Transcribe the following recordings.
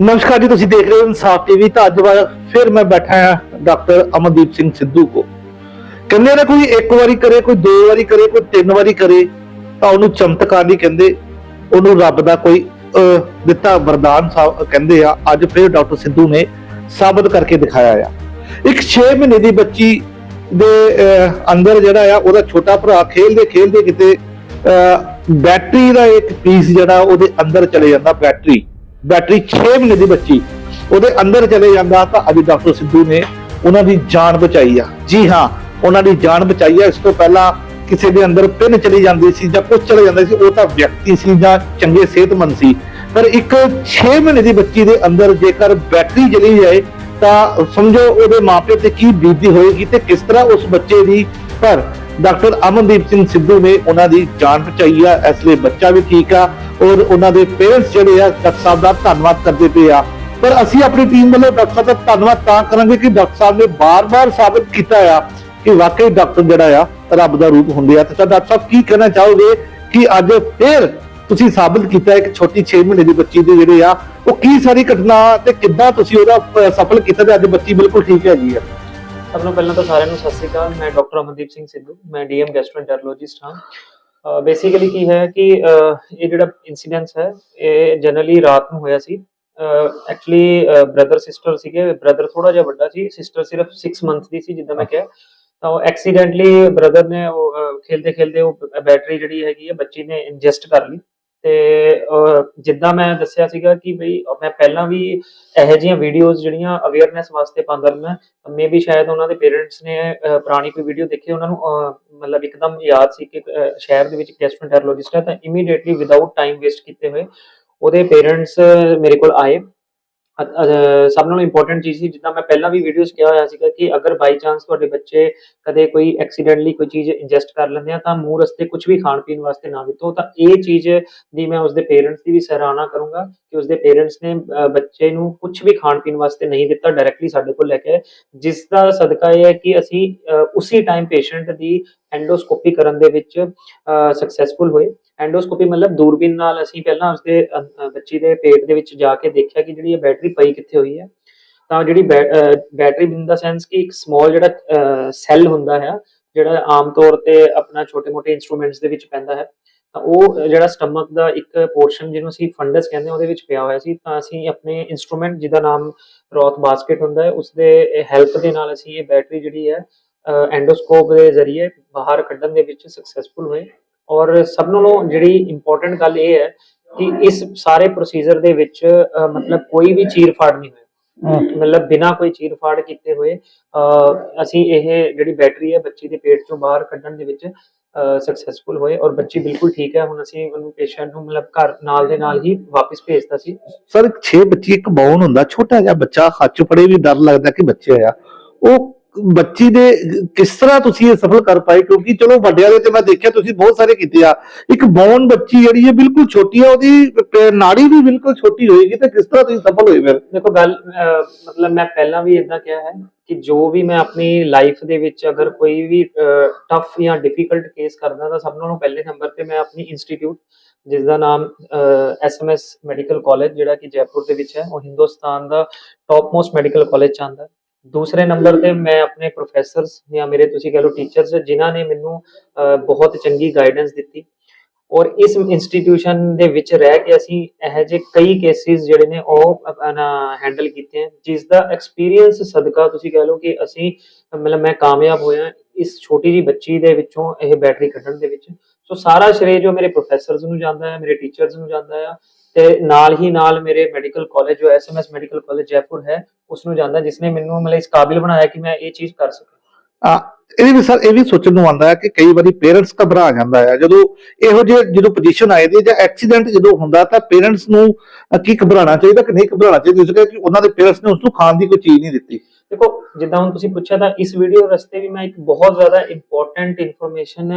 ਨਮਸਕਾਰ ਜੀ ਤੁਸੀਂ ਦੇਖ ਰਹੇ ਹੋ ਇਨਸਾਫ ਟੀਵੀ। ਤਾਂ ਅੱਜ ਵਾਰ ਫਿਰ ਮੈਂ ਬੈਠਾ ਹਾਂ ਡਾਕਟਰ ਅਮਨਦੀਪ ਸਿੰਘ ਸਿੱਧੂ ਕੋ ਕਹਿੰਦੇ ਨਾ ਕੋਈ ਇੱਕ ਵਾਰੀ ਕਰੇ ਕੋਈ ਦੋ ਵਾਰੀ ਕਰੇ ਕੋਈ ਤਿੰਨ ਵਾਰੀ ਕਰੇ ਤਾਂ ਉਹਨੂੰ ਚਮਤਕਾਰ ਨਹੀਂ ਕਹਿੰਦੇ। ਉਹਨੂੰ ਰੱਬ ਦਾ ਕੋਈ ਦਿੱਤਾ ਵਰਦਾਨ ਕਹਿੰਦੇ ਆ। ਅੱਜ ਫਿਰ ਡਾਕਟਰ ਸਿੱਧੂ ਨੇ ਸਾਬਤ ਕਰਕੇ ਦਿਖਾਇਆ ਆ। ਇੱਕ 6 ਮਹੀਨੇ ਦੀ ਬੱਚੀ ਦੇ ਅੰਦਰ ਜਿਹੜਾ ਆ ਉਹਦਾ ਛੋਟਾ ਭਰਾ ਖੇਲਦੇ ਖੇਲਦੇ ਕਿਤੇ ਅਹ, ਬੈਟਰੀ ਦਾ ਇੱਕ ਪੀਸ ਜਿਹੜਾ ਉਹਦੇ ਅੰਦਰ ਚਲੇ ਜਾਂਦਾ ਬੈਟਰੀ। ਬੈਟਰੀ 6 ਮਹੀਨੇ ਦੀ ਬੱਚੀ, ਉਹਦੇ ਅੰਦਰ ਚਲੇ ਜਾਂਦਾ ਤਾਂ ਅੱਜ ਡਾਕਟਰ ਸਿੱਧੂ ਨੇ ਉਹਨਾਂ ਦੀ ਜਾਨ ਬਚਾਈ ਆ। ਜੀ ਹਾਂ, ਉਹਨਾਂ ਦੀ ਜਾਨ ਬਚਾਈ ਆ। ਇਸ ਤੋਂ ਪਹਿਲਾਂ ਕਿਸੇ ਦੇ ਅੰਦਰ ਪਿੰਨ ਚਲੀ ਜਾਂਦੀ ਸੀ ਜਾਂ ਕੁਝ ਚਲੇ ਜਾਂਦਾ ਸੀ, ਉਹ ਤਾਂ ਵਿਅਕਤੀ ਸੀ ਜਾਂ ਚੰਗੇ ਸਿਹਤਮੰਦ ਸੀ। ਪਰ ਇੱਕ 6 ਮਹੀਨੇ ਦੀ ਬੱਚੀ ਦੇ ਅੰਦਰ ਜੇਕਰ ਬੈਟਰੀ ਚਲੀ ਜਾਏ, ਤਾਂ ਸਮਝੋ ਉਹਦੇ ਮਾਪੇ ਤੇ ਕੀ ਬੀਤੀ ਹੋਏਗੀ ਤੇ ਕਿਸ ਤਰ੍ਹਾਂ ਉਸ ਬੱਚੇ ਦੀ ਪਰ ਡਾਕਟਰ ਅਮਨਦੀਪ ਸਿੰਘ ਸਿੱਧੂ ਨੇ ਉਹਨਾਂ ਦੀ ਜਾਨ ਬਚਾਈ ਆ। ਇਸ ਲਈ ਬੱਚਾ ਵੀ ਠੀਕ ਆ। ਔਰ ਉਹਨਾਂ ਦੇ ਪੇਰੈਂਟਸ ਜਿਹੜੇ ਆ, ਡਾਕਟਰ ਸਾਹਿਬ ਦਾ ਧੰਨਵਾਦ ਕਰਦੇ ਪਏ ਆ। ਪਰ ਅਸੀਂ ਆਪਣੀ ਟੀਮ ਵੱਲੋਂ ਡਾਕਟਰ ਸਾਹਿਬ ਦਾ ਧੰਨਵਾਦ ਤਾਂ ਕਰਾਂਗੇ ਕਿ ਡਾਕਟਰ ਸਾਹਿਬ ਨੇ ਬਾਰ-ਬਾਰ ਸਾਬਤ ਕੀਤਾ ਆ ਕਿ ਵਾਕਈ ਡਾਕਟਰ ਜਿਹੜਾ ਆ, ਰੱਬ ਦਾ ਰੂਪ ਹੁੰਦੇ ਆ। ਤੇ ਡਾਕਟਰ ਸਾਹਿਬ ਕੀ ਕਹਿਣਾ ਚਾਹੋਗੇ ਕਿ ਅੱਜ ਫੇਰ ਤੁਸੀਂ ਸਾਬਤ ਕੀਤਾ ਇੱਕ ਛੋਟੀ 6 ਮਹੀਨੇ ਦੀ ਬੱਚੀ ਦੇ ਜਿਹੜੇ ਆ, ਉਹ ਕੀ ਸਾਰੀ ਘਟਨਾ ਤੇ ਕਿੱਦਾਂ ਤੁਸੀਂ ਉਹਦਾ ਸਫਲ ਕੀਤਾ ਤੇ ਅੱਜ ਬੱਚੀ ਬਿਲਕੁਲ ਠੀਕ ਹੈਗੀ ਆ? ਸਭ ਨੂੰ ਪਹਿਲਾਂ ਤਾਂ ਸਾਰਿਆਂ ਨੂੰ ਸਤਿ ਸ਼੍ਰੀ ਅਕਾਲ। ਮੈਂ ਡਾਕਟਰ ਅਮਨਦੀਪ ਸਿੰਘ ਸਿੱਧੂ, ਮੈਂ ਡੀਐਮ ਗੈਸਟ੍ਰੋਐਂਟਰੋਲੋਜਿਸਟ ਹਾਂ। ਬੇਸਿਕਲੀ ਕੀ ਹੈ ਕਿ ਇਹ ਜਿਹੜਾ ਇਨਸੀਡੈਂਸ ਹੈ, ਇਹ ਜਨਰਲੀ ਰਾਤ ਨੂੰ ਹੋਇਆ ਸੀ। ਐਕਚੁਅਲੀ ਬ੍ਰਦਰ ਸਿਸਟਰ ਸੀਗੇ। ਬ੍ਰਦਰ ਥੋੜਾ ਜਿਹਾ ਵੱਡਾ ਸੀ। ਸਿਸਟਰ ਸਿਰਫ 6 ਮੰਥ ਦੀ ਸੀ, ਜਿੱਦਾਂ ਮੈਂ ਕਿਹਾ। ਤਾਂ ਉਹ ਐਕਸੀਡੈਂਟਲੀ ਬ੍ਰਦਰ ਨੇ ਉਹ ਖੇਲਦੇ ਖੇਲਦੇ ਉਹ ਬੈਟਰੀ ਜਿਹੜੀ ਹੈਗੀ ਹੈ ਬੱਚੀ ਨੇ ਇੰਜੈਸਟ ਕਰ ਲਈ। ਤੇ ਜਿੱਦਾਂ ਮੈਂ ਦੱਸਿਆ ਸੀਗਾ ਕਿ ਬਈ ਮੈਂ ਪਹਿਲਾਂ ਵੀ ਇਹੋ ਜਿਹੀਆਂ ਵੀਡੀਓਜ਼ ਜਿਹੜੀਆਂ ਅਵੇਅਰਨੈਸ ਵਾਸਤੇ ਪਾਉਂਦਾ ਰਹਿੰਦਾ ਮੇਬੀ ਸ਼ਾਇਦ ਉਹਨਾਂ ਦੇ ਪੇਰੈਂਟਸ ਨੇ ਪੁਰਾਣੀ ਕੋਈ ਵੀਡੀਓ ਦੇਖੀ, ਉਹਨਾਂ ਨੂੰ ਮਤਲਬ ਇੱਕਦਮ ਯਾਦ ਸੀ ਕਿ ਸ਼ਹਿਰ ਦੇ ਵਿੱਚ ਗੈਸਟ੍ਰੋਐਂਟਰੋਲੋਜਿਸਟ ਹੈ, ਤਾਂ ਇਮੀਡੀਏਟਲੀ ਵਿਦਆਊਟ ਟਾਈਮ ਵੇਸਟ ਕੀਤੇ ਹੋਏ, ਉਹਦੇ ਪੇਰੈਂਟਸ ਮੇਰੇ ਕੋਲ ਆਏ ਸਭ ਨਾਲੋਂ ਇੰਪੋਰਟੈਂਟ ਚੀਜ਼ ਸੀ, ਜਿੱਦਾਂ ਮੈਂ ਪਹਿਲਾਂ ਵੀ ਵੀਡੀਓਜ਼ ਕਿਹਾ ਹੋਇਆ ਸੀਗਾ ਕਿ ਅਗਰ ਬਾਈ ਚਾਂਸ ਤੁਹਾਡੇ ਬੱਚੇ ਕਦੇ ਕੋਈ ਐਕਸੀਡੈਂਟਲੀ ਕੋਈ ਚੀਜ਼ ਇੰਜੈਸਟ ਕਰ ਲੈਂਦੇ ਆ, ਤਾਂ ਮੂੰਹ ਰਸਤੇ ਕੁਝ ਵੀ ਖਾਣ ਪੀਣ ਵਾਸਤੇ ਨਾ ਦਿੱਤੋ। ਤਾਂ ਇਹ ਚੀਜ਼ ਦੀ ਮੈਂ ਉਸਦੇ ਪੇਰੈਂਟਸ ਦੀ ਵੀ ਸਰਾਹਨਾ ਕਰੂੰਗਾ ਕਿ ਉਸਦੇ ਪੇਰੈਂਟਸ ਨੇ ਬੱਚੇ ਨੂੰ ਕੁਝ ਵੀ ਖਾਣ ਪੀਣ ਵਾਸਤੇ ਨਹੀਂ ਦਿੱਤਾ ਡਾਇਰੈਕਟਲੀ ਸਾਡੇ ਕੋਲ ਲੈ ਕੇ ਜਿਸ ਦਾ ਸਦਕਾ ਇਹ ਹੈ ਕਿ ਅਸੀਂ ਉਸੇ ਟਾਈਮ ਪੇਸ਼ੈਂਟ ਦੀ ਐਂਡੋਸਕੋਪੀ ਕਰਨ ਦੇ ਵਿੱਚ ਸਕਸੈਸਫੁਲ ਹੋਏ। ਐਂਡੋਸਕੋਪੀ ਮਤਲਬ ਦੂਰਬੀਨ ਨਾਲ ਅਸੀਂ ਪਹਿਲਾਂ ਉਸਦੇ ਬੱਚੀ ਦੇ ਪੇਟ ਦੇ ਵਿੱਚ ਜਾ ਕੇ ਦੇਖਿਆ ਕਿ ਜਿਹੜੀ ਇਹ ਬੈਟਰੀ ਪਈ ਕਿੱਥੇ ਹੋਈ ਹੈ। ਤਾਂ ਜਿਹੜੀ ਬੈਟਰੀ ਬਿਨ ਦਾ ਸੈਂਸ ਕਿ ਇੱਕ ਸਮਾਲ ਜਿਹੜਾ ਸੈੱਲ ਹੁੰਦਾ ਹੈ, ਜਿਹੜਾ ਆਮ ਤੌਰ ਤੇ ਆਪਣਾ ਛੋਟੇ-ਮੋਟੇ ਇਨਸਟਰੂਮੈਂਟਸ ਦੇ ਵਿੱਚ ਪੈਂਦਾ ਹੈ, ਤਾਂ ਉਹ ਜਿਹੜਾ ਸਟਮਕ ਦਾ ਇੱਕ ਪੋਰਸ਼ਨ ਜਿਹਨੂੰ ਅਸੀਂ ਫੰਡਸ ਕਹਿੰਦੇ ਹਾਂ, ਉਹਦੇ ਵਿੱਚ ਪਿਆ ਹੋਇਆ ਸੀ, ਤਾਂ ਅਸੀਂ ਆਪਣੇ ਇਨਸਟਰੂਮੈਂਟ ਜਿਹਦਾ ਨਾਮ ਰੌਥ ਬਾਸਕਟ ਹੁੰਦਾ ਹੈ ਉਸ ਦੇ ਹੈਲਪ ਦੇ ਨਾਲ ਅਸੀਂ ਇਹ ਬੈਟਰੀ ਜਿਹੜੀ ਹੈ ਐਂਡੋਸਕੋਪ ਦੇ ਜ਼ਰੀਏ ਬਾਹਰ ਕੱਢਣ ਦੇ ਵਿੱਚ ਸਕਸੈਸਫੁਲ ਹੋਏ। ਔਰ ਸਭ ਨਾਲੋਂ ਜਿਹੜੀ ਇੰਪੋਰਟੈਂਟ ਗੱਲ ਇਹ ਹੈ ਕਿ ਇਸ ਸਾਰੇ ਪ੍ਰੋਸੀਜਰ ਦੇ ਵਿੱਚ ਮਤਲਬ ਕੋਈ ਵੀ ਚੀਰ ਫਾੜ ਨਹੀਂ ਹੋਈ ਮਤਲਬ ਬਿਨਾ ਕੋਈ ਚੀਰ ਫਾੜ ਕੀਤੇ ਹੋਏ ਅਸੀਂ ਇਹ ਜਿਹੜੀ ਬੈਟਰੀ ਹੈ ਬੱਚੀ ਦੇ ਪੇਟ ਚੋਂ ਬਾਹਰ ਕੱਢਣ ਦੇ ਵਿੱਚ ਸਕਸੈਸਫੁਲ ਹੋਏ ਔਰ ਬੱਚੀ ਬਿਲਕੁਲ ਠੀਕ ਹੈ। ਹੁਣ ਅਸੀਂ ਉਹਨੂੰ ਪੇਸ਼ੈਂਟ ਨੂੰ ਮਤਲਬ ਘਰ ਨਾਲ ਦੇ ਨਾਲ ਹੀ ਵਾਪਸ ਭੇਜਤਾ ਸੀ। ਸਰ 6 ਬੱਚੀ ਇੱਕ ਬਾਉਨ ਹੁੰਦਾ ਛੋਟਾ ਜਿਹਾ ਬੱਚਾ ਹੱਥ 'ਚ ਫੜੇ ਵੀ ਡਰ ਲੱਗਦਾ ਕਿ ਬੱਚੇ ਆ ਉਹ ਬੱਚੀ ਦੇ ਕਿਸ ਤਰ੍ਹਾਂ ਤੁਸੀਂ ਇਹ ਸਫਲ ਕਰ ਪਾਏ? ਕਿਉਂਕਿ ਚਲੋ ਵੱਡਿਆਂ ਦੇ ਤੇ ਮੈਂ ਦੇਖਿਆ ਤੁਸੀਂ ਬਹੁਤ ਸਾਰੇ ਕੀਤੇ ਆ। ਇੱਕ ਬਾਉਨ ਬੱਚੀ ਜਿਹੜੀ ਹੈ ਬਿਲਕੁਲ ਛੋਟੀ ਆ, ਉਹਦੀ ਨਾੜੀ ਵੀ ਬਿਲਕੁਲ ਛੋਟੀ ਹੋਏਗੀ ਤੇ ਕਿਸ ਤਰ੍ਹਾਂ ਤੁਸੀਂ ਸਫਲ ਹੋਏ ਫਿਰ? ਦੇਖੋ, ਗੱਲ ਮਤਲਬ ਮੈਂ ਪਹਿਲਾਂ ਵੀ ਇਦਾਂ ਕਿਹਾ ਹੈ ਕਿ ਜੋ ਵੀ ਮੈਂ ਆਪਣੀ ਲਾਈਫ ਦੇ ਵਿੱਚ ਅਗਰ ਕੋਈ ਵੀ ਟਫ ਜਾਂ ਡਿਫਿਕਲਟ ਕੇਸ ਕਰਦਾ ਤਾਂ ਸਭ ਨਾਲੋਂ ਪਹਿਲੇ ਨੰਬਰ ਤੇ ਮੈਂ ਆਪਣੀ ਇੰਸਟੀਚਿਊਟ ਜਿਸ ਦਾ ਨਾਮ ਐਸਐਮਐਸ ਮੈਡੀਕਲ ਕਾਲਜ ਜਿਹੜਾ ਕਿ ਜੈਪੁਰ ਦੇ ਵਿੱਚ ਹੈ, ਉਹ ਹਿੰਦੁਸਤਾਨ ਦਾ ਟੌਪ ਮੋਸਟ ਮੈਡੀਕਲ ਕਾਲਜ ਚ ਆਉਂਦਾ ਦੂਸਰੇ ਨੰਬਰ ਤੇ ਮੈਂ ਆਪਣੇ ਪ੍ਰੋਫੈਸਰਸ ਜਾਂ ਮੇਰੇ ਤੁਸੀਂ ਕਹ ਲਓ ਟੀਚਰਸ ਜਿਨ੍ਹਾਂ ਨੇ ਮੈਨੂੰ ਬਹੁਤ ਚੰਗੀ ਗਾਈਡੈਂਸ ਦਿੱਤੀ। ਔਰ ਇਸ ਇੰਸਟੀਟਿਊਸ਼ਨ ਦੇ ਵਿੱਚ ਰਹਿ ਕੇ ਅਸੀਂ ਇਹੋ ਜਿਹੇ ਕਈ ਕੇਸਿਸ ਜਿਹੜੇ ਨੇ ਉਹ ਆਪਣਾ ਹੈਂਡਲ ਕੀਤੇ ਹਨ ਜਿਸ ਦਾ ਐਕਸਪੀਰੀਅੰਸ ਸਦਕਾ ਤੁਸੀਂ ਕਹਿ ਲਓ ਕਿ ਅਸੀਂ, ਮਤਲਬ ਮੈਂ ਕਾਮਯਾਬ ਹੋਇਆ ਇਸ ਛੋਟੀ ਜੀ ਬੱਚੀ ਦੇ ਵਿੱਚੋਂ ਇਹ ਬੈਟਰੀ ਕੱਢਣ ਦੇ ਵਿੱਚ। ਸੋ ਸਾਰਾ ਸ਼੍ਰੇਅ ਜੋ ਮੇਰੇ ਪ੍ਰੋਫੈਸਰਸ ਨੂੰ ਜਾਂਦਾ ਹੈ, ਮੇਰੇ ਟੀਚਰਸ ਨੂੰ ਜਾਂਦਾ ਹੈ ਤੇ ਨਾਲ ਹੀ ਨਾਲ ਮੇਰੇ ਮੈਡੀਕਲ ਕਾਲਜ ਜੋ ਐਸਐਮਐਸ ਮੈਡੀਕਲ ਕਾਲਜ ਜੈਪੁਰ ਹੈ ਉਸ ਨੂੰ ਜਾਂਦਾ ਜਿਸ ਨੇ ਮੈਨੂੰ ਮਤਲਬ ਇਸ ਕਾਬਿਲ ਬਣਾਇਆ ਕਿ ਮੈਂ ਇਹ ਚੀਜ਼ ਕਰ ਸਕਾਂ। ਇਹ ਵੀ ਸਰ, ਇਹ ਵੀ ਸੋਚਣ ਨੂੰ ਆਉਂਦਾ ਹੈ ਕਿ ਕਈ ਵਾਰੀ ਪੇਰੈਂਟਸ ਘਬਰਾ ਜਾਂਦਾ ਹੈ। ਜਦੋਂ ਇਹੋ ਜਿਹੇ, ਜਦੋਂ ਪੋਜੀਸ਼ਨ ਆਏ ਦੀ ਜਾਂ ਐਕਸੀਡੈਂਟ ਜਦੋਂ ਹੁੰਦਾ ਤਾਂ ਪੇਰੈਂਟਸ ਨੂੰ ਕੀ ਘਬਰਾਉਣਾ ਚਾਹੀਦਾ ਕਿ ਨਹੀਂ ਘਬਰਾਉਣਾ ਚਾਹੀਦਾ? ਤੁਸੀਂ ਉਹਨਾਂ ਦੇ ਪੇਰੈਂਟਸ ਨੇ ਉਸ ਨੂੰ ਖਾਣ ਦੀ ਕੋਈ ਚੀਜ਼ ਨਹੀਂ ਦਿੱਤੀ। ਦੇਖੋ, ਜਿੱਦਾਂ ਹੁਣ ਤੁਸੀਂ ਪੁੱਛਿਆ ਤਾਂ ਇਸ ਵੀਡੀਓ ਰਸਤੇ ਵੀ ਮੈਂ ਇੱਕ ਬਹੁਤ ਜ਼ਿਆਦਾ ਇੰਪੋਰਟੈਂਟ ਇਨਫੋਰਮੇਸ਼ਨ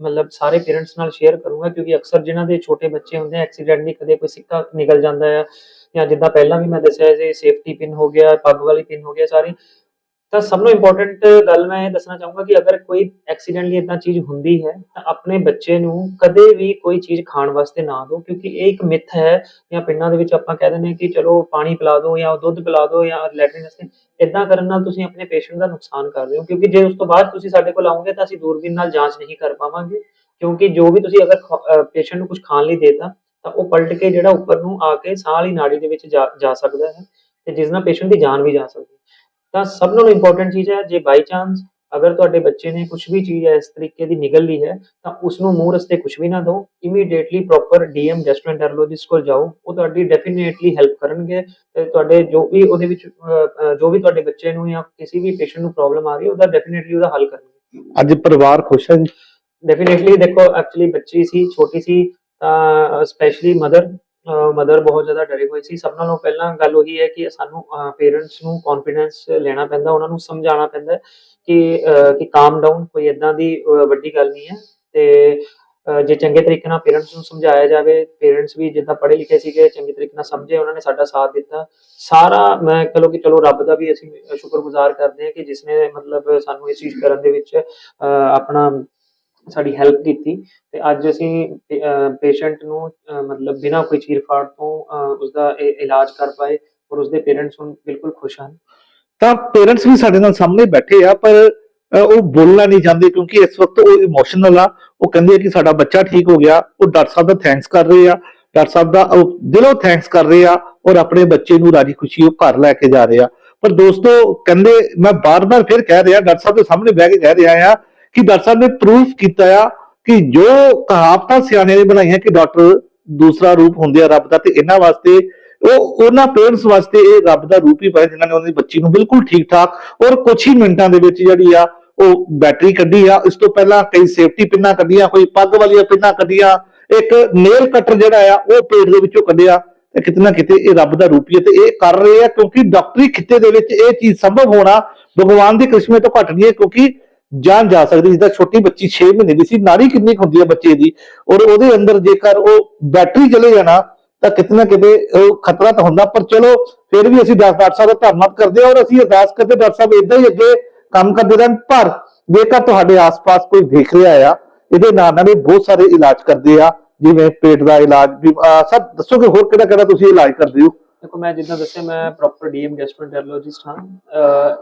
ਮਤਲਬ ਸਾਰੇ ਪੇਰੈਂਟਸ ਨਾਲ ਸ਼ੇਅਰ ਕਰੂੰਗਾ ਕਿਉਂਕਿ ਅਕਸਰ ਜਿਨ੍ਹਾਂ ਦੇ ਛੋਟੇ ਬੱਚੇ ਹੁੰਦੇ ਆ ਐਕਸੀਡੈਂਟਲੀ ਕਦੇ ਕੋਈ ਸਿੱਕਾ ਨਿਕਲ ਜਾਂਦਾ ਹੈ ਜਾਂ ਜਿੱਦਾਂ ਪਹਿਲਾਂ ਵੀ ਮੈਂ ਦੱਸਿਆ ਸੀ ਸੇਫਟੀ ਪਿਨ ਹੋ ਗਿਆ ਪੱਗ ਵਾਲੀ ਪਿਨ ਹੋ ਗਿਆ, ਸਾਰੀ। ਤਾਂ ਸਭ ਨੂੰ ਇੰਪੋਰਟੈਂਟ ਗੱਲ ਮੈਂ ਇਹ ਦੱਸਣਾ ਚਾਹੂੰਗਾ ਕਿ ਅਗਰ ਕੋਈ ਐਕਸੀਡੈਂਟਲੀ ਇਦਾਂ ਚੀਜ਼ ਹੁੰਦੀ ਹੈ, ਤਾਂ ਆਪਣੇ ਬੱਚੇ ਨੂੰ ਕਦੇ ਵੀ ਕੋਈ ਚੀਜ਼ ਖਾਣ ਵਾਸਤੇ ਨਾ ਦਿਓ, ਕਿਉਂਕਿ ਇਹ ਇੱਕ ਮਿੱਥ ਹੈ ਜਾਂ ਪਿੰਡਾਂ ਦੇ ਵਿੱਚ ਆਪਾਂ ਕਹਿ ਦਿੰਦੇ ਹਾਂ ਕਿ ਚਲੋ ਪਾਣੀ ਪਿਲਾ ਦਿਓ ਜਾਂ ਦੁੱਧ ਪਿਲਾ ਦਿਓ ਜਾਂ ਲੈਟਰਿਨ ਵਾਸਤੇ ਇਦਾਂ ਕਰਨ ਨਾਲ ਤੁਸੀਂ ਆਪਣੇ ਪੇਸ਼ੈਂਟ ਦਾ ਨੁਕਸਾਨ ਕਰ ਰਹੇ ਹੋ, ਕਿਉਂਕਿ ਜੇ ਉਸ ਤੋਂ ਬਾਅਦ ਤੁਸੀਂ ਸਾਡੇ ਕੋਲ ਆਉਂਗੇ ਤਾਂ ਅਸੀਂ ਦੂਰਬੀਨ ਨਾਲ ਜਾਂਚ ਨਹੀਂ ਕਰ ਪਾਵਾਂਗੇ, ਕਿਉਂਕਿ ਜੋ ਵੀ ਤੁਸੀਂ ਅਗਰ ਪੇਸ਼ੈਂਟ ਨੂੰ ਕੁਝ ਖਾਣ ਲਈ ਦੇਤਾ, ਤਾਂ ਉਹ ਪਲਟ ਕੇ ਜਿਹੜਾ ਉੱਪਰ ਨੂੰ ਆ ਕੇ ਸਾਹ ਵਾਲੀ ਨਾੜੀ ਦੇ ਵਿੱਚ ਜਾ ਜਾ ਸਕਦਾ ਹੈ, ਤੇ ਜਿਸ ਨਾਲ ਪੇਸ਼ੈਂਟ ਦੀ ਜਾਨ ਵੀ ਜਾ ਸਕਦੀ ਹੈ। ਤਾਂ ਸਭ ਨਾਲੋਂ ਇੰਪੋਰਟੈਂਟ ਚੀਜ਼ ਹੈ ਜੇ ਬਾਈ ਚਾਂਸ ਅਗਰ ਤੁਹਾਡੇ ਬੱਚੇ ਨੇ ਕੁਝ ਵੀ ਚੀਜ਼ ਇਸ ਤਰੀਕੇ ਦੀ ਨਿਗਲ ਲਈ ਹੈ ਤਾਂ ਉਸ ਨੂੰ ਮੂੰਹ ਰਸਤੇ ਕੁਝ ਵੀ ਨਾ ਦਿਓ ਇਮੀਡੀਏਟਲੀ ਪ੍ਰੋਪਰ ਡੀਐਮ ਗੈਸਟ੍ਰੋਐਂਟਰੋਲੋਜਿਸਟ ਕੋਲ ਜਾਓ ਉਹ ਤੁਹਾਡੀ ਡੈਫੀਨੇਟਲੀ ਹੈਲਪ ਕਰਨਗੇ ਤੇ ਤੁਹਾਡੇ ਜੋ ਵੀ ਉਹਦੇ ਵਿੱਚ ਜੋ ਵੀ ਤੁਹਾਡੇ ਬੱਚੇ ਨੂੰ ਜਾਂ ਕਿਸੇ ਵੀ ਪੇਸ਼ੈਂਟ ਨੂੰ ਪ੍ਰੋਬਲਮ ਆ ਰਹੀ ਹੈ ਉਹਦਾ ਡੈਫੀਨੇਟਲੀ ਉਹਦਾ ਹੱਲ ਕਰਨਗੇ। ਅੱਜ ਪਰਿਵਾਰ ਖੁਸ਼ ਹੈ ਜੀ? ਡੈਫੀਨੇਟਲੀ ਦੇਖੋ ਐਕਚੁਅਲੀ ਬੱਚੀ ਸੀ ਛੋਟੀ ਸੀ ਤਾਂ ਸਪੈਸ਼ਲੀ ਮਦਰ ਮਦਰ ਬਹੁਤ ਜ਼ਿਆਦਾ ਡਰੇ ਹੋਏ ਸੀ। ਸਭ ਨਾਲੋਂ ਪਹਿਲਾਂ ਗੱਲ ਉਹੀ ਹੈ ਕਿ ਸਾਨੂੰ ਪੇਰੈਂਟਸ ਨੂੰ ਕੌਨਫੀਡੈਂਸ ਲੈਣਾ ਪੈਂਦਾ, ਉਹਨਾਂ ਨੂੰ ਸਮਝਾਉਣਾ ਪੈਂਦਾ ਕਿ ਕਿ ਕਾਮ ਡਾਊਨ ਕੋਈ ਇਦਾਂ ਦੀ ਵੱਡੀ ਗੱਲ ਨਹੀਂ ਹੈ। ਤੇ ਜੇ ਚੰਗੇ ਤਰੀਕੇ ਨਾਲ ਪੇਰੈਂਟਸ ਨੂੰ ਸਮਝਾਇਆ ਜਾਵੇ ਪੇਰੈਂਟਸ ਵੀ ਜਿੱਦਾਂ ਪੜ੍ਹੇ ਲਿਖੇ ਸੀਗੇ, ਚੰਗੇ ਤਰੀਕੇ ਨਾਲ ਸਮਝੇ, ਉਹਨਾਂ ਨੇ ਸਾਡਾ ਸਾਥ ਦਿੱਤਾ। ਸਾਰਾ ਮੈਂ ਕਹ ਲਓ ਕਿ ਚਲੋ ਰੱਬ ਦਾ ਵੀ ਅਸੀਂ ਸ਼ੁਕਰਗੁਜ਼ਾਰ ਕਰਦੇ ਹਾਂ ਕਿ ਜਿਸਨੇ ਮਤਲਬ ਸਾਨੂੰ ਇਸ ਚੀਜ਼ ਕਰਨ ਦੇ ਵਿੱਚ ਆਪਣਾ ਸਾਡੀ ਹੈਲਪ ਕੀਤੀ ਤੇ ਅੱਜ ਅਸੀਂ ਪੇਸ਼ੈਂਟ ਨੂੰ ਮਤਲਬ ਬਿਨਾਂ ਕੋਈ ਚੀਰਫਾੜ ਤੋਂ ਅਹ, ਉਸਦਾ ਇਲਾਜ ਕਰ ਪਾਏ ਔਰ ਉਸਦੇ ਪੇਰੈਂਟਸ ਹੁਣ ਬਿਲਕੁਲ ਖੁਸ਼ ਹਨ। ਤਾਂ ਪੇਰੈਂਟਸ ਵੀ ਸਾਡੇ ਨਾਲ ਸਾਹਮਣੇ ਬੈਠੇ ਆ ਪਰ ਉਹ ਬੋਲਣਾ ਨਹੀਂ ਚਾਹੁੰਦੇ ਕਿਉਂਕਿ ਇਸ ਵਕਤ ਉਹ ਇਮੋਸ਼ਨਲ ਆ। ਉਹ ਕਹਿੰਦੇ ਆ ਕਿ ਸਾਡਾ ਬੱਚਾ ਠੀਕ ਹੋ ਗਿਆ ਉਹ ਡਾਕਟਰ ਸਾਹਿਬ ਦਾ ਥੈਂਕਸ ਕਰ ਰਹੇ ਆ। ਡਾਕਟਰ ਸਾਹਿਬ ਦਾ ਉਹ ਦਿਲੋਂ ਥੈਂਕਸ ਕਰ ਰਹੇ ਆ ਔਰ ਆਪਣੇ ਬੱਚੇ ਨੂੰ ਰਾਜੀ ਖੁਸ਼ੀ ਉਹ ਘਰ ਲੈ ਕੇ ਜਾ ਰਹੇ ਆ। ਪਰ ਦੋਸਤੋ ਕਹਿੰਦੇ ਮੈਂ ਬਾਰ-ਬਾਰ ਫਿਰ ਕਹਿ ਰਿਹਾ ਡਾਕਟਰ ਸਾਹਿਬ ਦੇ ਸਾਹਮਣੇ ਬਹਿ ਕੇ ਕਹਿ ਰਿਹਾ ਆ ਕਿ ਡਾਕਟਰ ਸਾਹਿਬ ਨੇ ਪ੍ਰੂਫ ਕੀਤਾ ਆ ਕਿ ਜੋ ਕਹਾਵਤਾਂ ਸਿਆਣੇ ਨੇ ਬਣਾਈਆਂ ਕਿ ਡਾਕਟਰ ਦੂਸਰਾ ਰੂਪ ਹੁੰਦੇ ਆ ਰੱਬ ਦਾ ਤੇ ਇਹਨਾਂ ਵਾਸਤੇ, ਉਹ ਉਹਨਾਂ ਪੇਰੈਂਟਸ ਵਾਸਤੇ ਇਹ ਰੱਬ ਦਾ ਰੂਪ ਹੀ ਪਾਇਆ ਜਿਨ੍ਹਾਂ ਨੇ ਉਹਨਾਂ ਦੀ ਬੱਚੀ ਨੂੰ ਬਿਲਕੁਲ ਠੀਕ ਠਾਕ ਔਰ ਕੁਝ ਹੀ ਮਿੰਟਾਂ ਦੇ ਵਿੱਚ ਜਿਹੜੀ ਆ ਉਹ ਬੈਟਰੀ ਕੱਢੀ ਆ। ਇਸ ਤੋਂ ਪਹਿਲਾਂ ਕਈ ਸੇਫਟੀ ਪਿੰਨਾਂ ਕੱਢੀਆਂ, ਕੋਈ ਪੱਗ ਵਾਲੀਆਂ ਪਿੰਨਾਂ ਕੱਢੀਆਂ, ਇੱਕ ਨੇਲ ਕਟਰ ਜਿਹੜਾ ਆ ਉਹ ਪੇਟ ਦੇ ਵਿੱਚੋਂ ਕੱਢਿਆ ਤੇ ਕਿਤੇ ਨਾ ਕਿਤੇ ਇਹ ਰੱਬ ਦਾ ਰੂਪ ਹੀ ਤੇ ਇਹ ਕਰ ਰਹੇ ਆ ਕਿਉਂਕਿ ਡਾਕਟਰੀ ਖਿੱਤੇ ਦੇ ਵਿੱਚ ਇਹ ਚੀਜ਼ ਸੰਭਵ ਹੋਣਾ ਭਗਵਾਨ ਦੇ ਕ੍ਰਿਸ਼ਮੇ ਤੋਂ ਘੱਟ ਨਹੀਂ ਹੈ ਕਿਉਂਕਿ ਜਾਨ ਜਾ ਸਕਦੀ ਜਿੱਦਾਂ ਛੋਟੀ ਬੱਚੀ 6 ਮਹੀਨੇ ਦੀ ਸੀ, ਨਾੜੀ ਕਿੰਨੀ ਹੁੰਦੀ ਹੈ ਬੱਚੇ ਦੀ, ਔਰ ਉਹਦੇ ਅੰਦਰ ਜੇਕਰ ਉਹ ਬੈਟਰੀ ਚਲੇ ਜਾਣਾ, ਤਾਂ ਕਿਤੇ ਕਿਤੇ ਉਹ ਖਤਰਾ ਤਾਂ ਹੁੰਦਾ, ਪਰ ਚਲੋ ਫਿਰ ਵੀ ਅਸੀਂ ਡਾਕਟਰ ਸਾਹਿਬ ਦਾ ਧੰਨਵਾਦ ਕਰਦੇ ਹਾਂ, ਔਰ ਅਸੀਂ ਅਰਦਾਸ ਕਰਦੇ ਡਾਕਟਰ ਸਾਹਿਬ ਇਦਾਂ ਹੀ ਅੱਗੇ ਕੰਮ ਕਰਦੇ ਰਹਿਣ, ਪਰ ਜੇਕਰ ਤੁਹਾਡੇ ਆਸ-ਪਾਸ ਕੋਈ ਦੇਖ ਰਿਹਾ ਆ, ਇਹਦੇ ਨਾਲ ਨਾਲ ਇਹ ਬਹੁਤ ਸਾਰੇ ਇਲਾਜ ਕਰਦੇ ਆ, ਜਿਵੇਂ ਪੇਟ ਦਾ ਇਲਾਜ, ਵੀ, ਅਹ, ਸਰ ਦੱਸੋਗੇ ਹੋਰ ਕਿਹੜਾ ਕਿਹੜਾ ਤੁਸੀਂ ਇਲਾਜ ਕਰਦੇ ਹੋ? ਦੇਖੋ, ਮੈਂ ਜਿੱਦਾਂ ਦੱਸਿਆ, ਮੈਂ ਪ੍ਰੋਪਰ ਡੀਐਮ ਗੈਸਟ੍ਰੋਐਂਟਰੋਲੋਜਿਸਟ ਹਾਂ।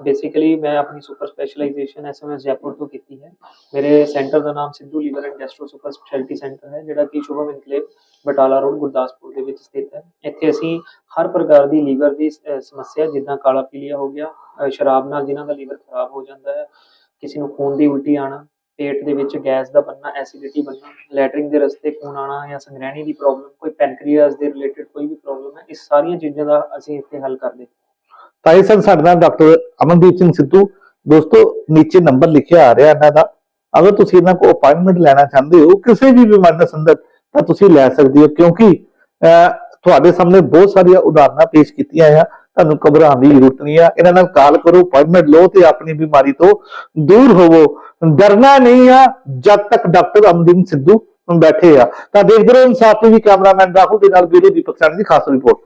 ਬੇਸਿਕਲੀ ਮੈਂ ਆਪਣੀ ਸੁਪਰ ਸਪੈਸ਼ਲਾਈਜੇਸ਼ਨ ਐਸਐਮਐਸ ਜੈਪੁਰ ਤੋਂ ਕੀਤੀ ਹੈ। ਮੇਰੇ ਸੈਂਟਰ ਦਾ ਨਾਮ Sidhu liver and gastro super speciality centre ਹੈ, ਜਿਹੜਾ ਕਿ ਸ਼ੁਭਮ ਇਨਕਲੇਵ ਬਟਾਲਾ ਰੋਡ ਗੁਰਦਾਸਪੁਰ ਦੇ ਵਿੱਚ ਸਥਿਤ ਹੈ। ਇੱਥੇ ਅਸੀਂ ਹਰ ਪ੍ਰਕਾਰ ਦੀ ਲੀਵਰ ਦੀ ਸਮੱਸਿਆ, ਜਿੱਦਾਂ ਕਾਲਾ ਪੀਲੀਆ ਹੋ ਗਿਆ ਸ਼ਰਾਬ ਨਾਲ ਜਿਨ੍ਹਾਂ ਦਾ ਲੀਵਰ ਖਰਾਬ ਹੋ ਜਾਂਦਾ ਹੈ, ਕਿਸੇ ਨੂੰ ਖੂਨ ਦੀ ਉਲਟੀ ਆਣਾ ਪੇਟ ਦੇ ਵਿੱਚ ਗੈਸ ਦਾ ਬਣਨਾ ਐਸਿਡਿਟੀ ਬਣਨਾ ਲੈਟਰਿੰਗ ਦੇ ਰਸਤੇ ਖੂਨ ਆਣਾ ਜਾਂ ਸੰਗ੍ਰਹਿਣੀ ਦੀ ਪ੍ਰੋਬਲਮ ਕੋਈ ਪੈਨਕ੍ਰੀਆਸ ਦੇ ਰਿਲੇਟਡ ਕੋਈ ਵੀ ਪ੍ਰੋਬਲਮ ਹੈ ਇਸ ਸਾਰੀਆਂ ਚੀਜ਼ਾਂ ਦਾ ਅਸੀਂ ਇੱਥੇ ਹੱਲ ਕਰਦੇ ਤਾਂ ਇਹ ਸਨ ਸਾਡੇ ਨਾਲ ਡਾਕਟਰ ਅਮਨਦੀਪ ਸਿੰਘ ਸਿੱਧੂ, ਦੋਸਤੋ, ਨੀਚੇ ਨੰਬਰ ਲਿਖਿਆ ਆ ਰਿਹਾ ਇਹਨਾਂ ਦਾ। ਅਗਰ ਤੁਸੀਂ ਇਹਨਾਂ ਕੋਲ ਅਪਾਇੰਟਮੈਂਟ ਲੈਣਾ ਚਾਹੁੰਦੇ ਹੋ, ਕਿਸੇ ਵੀ ਬਿਮਾਰੀ ਦਾ ਸੰਦਰਭ ਤਾਂ ਤੁਸੀਂ ਲੈ ਸਕਦੇ ਹੋ, ਕਿਉਂਕਿ ਤੁਹਾਡੇ ਸਾਹਮਣੇ ਬਹੁਤ ਸਾਰੀਆਂ ਉਦਾਹਰਨਾਂ ਪੇਸ਼ ਕੀਤੀਆਂ ਆ। ਤੁਹਾਨੂੰ ਘਬਰਾਉਣ ਦੀ ਜ਼ਰੂਰਤ ਨਹੀਂ ਆ। ਇਹਨਾਂ ਨਾਲ ਕਾਲ ਕਰੋ ਅਪਾਇੰਟਮੈਂਟ ਲਓ ਤੇ ਆਪਣੀ ਬਿਮਾਰੀ ਤੋਂ ਦੂਰ ਹੋਵੋ। ਡਰਨਾ ਨਹੀਂ ਆ, ਜਦ ਤੱਕ ਡਾਕਟਰ ਅਮਨਦੀਪ ਸਿੱਧੂ ਬੈਠੇ ਆ। ਤਾਂ ਦੇਖਦੇ ਰਹੋ ਇਨਸਾਫ ਟੀਵੀ ਕੈਮਰਾਮੈਨ ਰਾਹੁਲ ਦੇ ਨਾਲ ਵੀਡੀਓ ਦੀਪਕ ਸੈਣੀ ਦੀ ਖਾਸ ਰਿਪੋਰਟ।